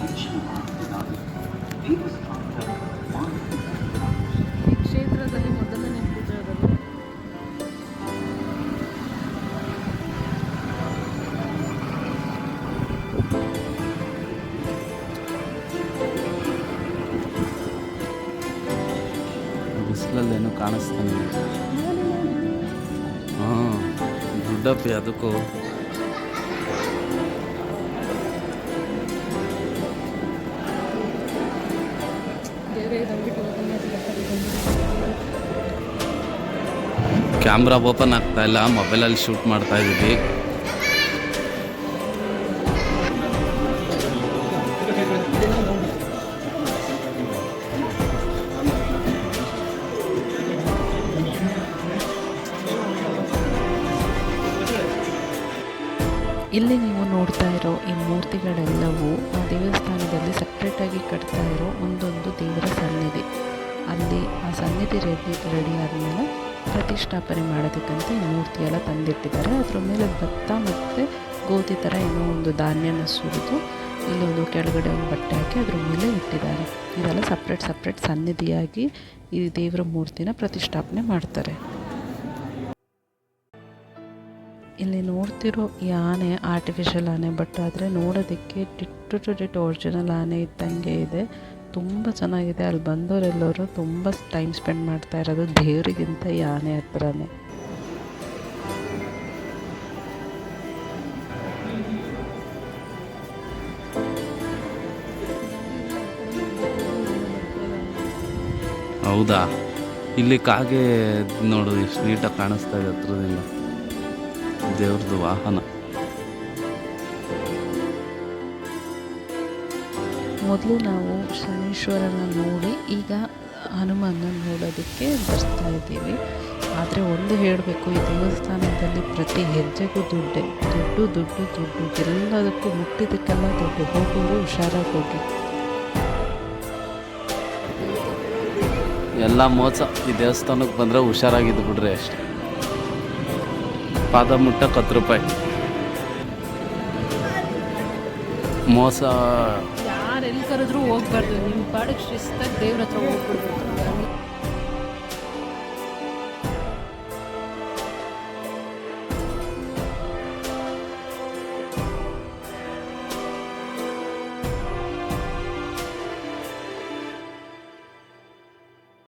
ಈ ಕ್ಷೇತ್ರದಲ್ಲಿ ಮೊದಲನೇ ಪೂಜಾಗಳು ಬಿಸಿಲಲ್ಲೇನು ಕಾಣಿಸ್ತಾನೆ. ಹಾಂ ಗುಡ್ಡಪ್ಪಿ ಅದಕ್ಕೂ. ಕ್ಯಾಮ್ರಾ ಓಪನ್ ಆಗ್ತಾ ಇಲ್ಲ ಮೊಬೈಲಲ್ಲಿ ಶೂಟ್ ಮಾಡ್ತಾ ಇದ್ದೀವಿ. ಇಲ್ಲಿ ನೀವು ನೋಡ್ತಾ ಇರೋ ಈ ಮೂರ್ತಿಗಳೆಲ್ಲವೂ ಸನ್ನಿಧಿ ರೆಡಿ ರೆಡಿ ಆದಮೇಲೆ ಪ್ರತಿಷ್ಠಾಪನೆ ಮಾಡೋದಕ್ಕಂತ ಈ ಎಲ್ಲ ತಂದಿಟ್ಟಿದ್ದಾರೆ. ಅದರ ಮೇಲೆ ಭತ್ತ ಮತ್ತು ಗೋಧಿ ಥರ ಏನೋ ಒಂದು ಧಾನ್ಯನ ಸುರಿದು ಇಲ್ಲೊಂದು ಕೆಳಗಡೆ ಒಂದು ಬಟ್ಟೆ ಹಾಕಿ ಅದ್ರ ಮೇಲೆ ಇಟ್ಟಿದ್ದಾರೆ. ಇದೆಲ್ಲ ಸಪ್ರೇಟ್ ಸಪ್ರೇಟ್ ಸನ್ನಿಧಿಯಾಗಿ ಈ ದೇವರ ಮೂರ್ತಿನ ಪ್ರತಿಷ್ಠಾಪನೆ ಮಾಡ್ತಾರೆ. ಇಲ್ಲಿ ನೋಡ್ತಿರೋ ಈ ಆನೆ ಆರ್ಟಿಫಿಷಿಯಲ್ ಆನೆ ಬಟ್ ಆದರೆ ನೋಡೋದಕ್ಕೆ ಡಿಟ್ಟು ಟು ಡಿಟ್ ಒರಿಜಿನಲ್ ಆನೆ ಇದ್ದಂಗೆ ಇದೆ. ತುಂಬ ಚೆನ್ನಾಗಿದೆ. ಅಲ್ಲಿ ಬಂದವರೆಲ್ಲರೂ ತುಂಬ ಟೈಮ್ ಸ್ಪೆಂಡ್ ಮಾಡ್ತಾ ಇರೋದು ದೇವರಿಗಿಂತ ಈ ಹತ್ರನೇ. ಹೌದಾ? ಇಲ್ಲಿ ಕಾಗೆ ನೋಡು, ಎಷ್ಟು ನೀಟಾಗಿ ಕಾಣಿಸ್ತಾ ಇದೆ ಹತ್ರದಿಂದ. ದೇವ್ರದ್ದು ವಾಹನ. ಮೊದಲು ನಾವು ಶನೀಶ್ವರನ ನೋಡಿ ಈಗ ಹನುಮನ್ನ ನೋಡೋದಕ್ಕೆ ಬರ್ತಾ ಇದ್ದೀವಿ. ಆದರೆ ಒಂದು ಹೇಳಬೇಕು, ಈ ದೇವಸ್ಥಾನದಲ್ಲಿ ಪ್ರತಿ ಹೆಜ್ಜೆಗೂ ದುಡ್ಡೆ. ದುಡ್ಡು ದುಡ್ಡು ದುಡ್ಡು, ಎಲ್ಲದಕ್ಕೂ ಮುಟ್ಟಿದ್ದಕ್ಕೆಲ್ಲ ದುಡ್ಡು. ಹೋಗೋರು ಹುಷಾರಾಗಿ ಹೋಗಿ. ಎಲ್ಲ ಮೋಸ. ಈ ದೇವಸ್ಥಾನಕ್ಕೆ ಬಂದರೆ ಹುಷಾರಾಗಿದ್ದು ಬಿಡ್ರಿ ಅಷ್ಟೆ. ಪಾದ ಮುಟ್ಟಕ್ಕೆ ಹತ್ತು ರೂಪಾಯಿ. ಮೋಸ. ಯಾರು ಎಲ್ಲಿ ಕರೆದ್ರೂ ಹೋಗ್ಬಾರ್ದು. ನಿಮ್ಮ ಪಾಡಕ್ಕೆ ಶಿಸ್ತಾಗಿ ದೇವ್ರ ಹತ್ರ ಹೋಗ್ಬಿಡ್ಬೇಕು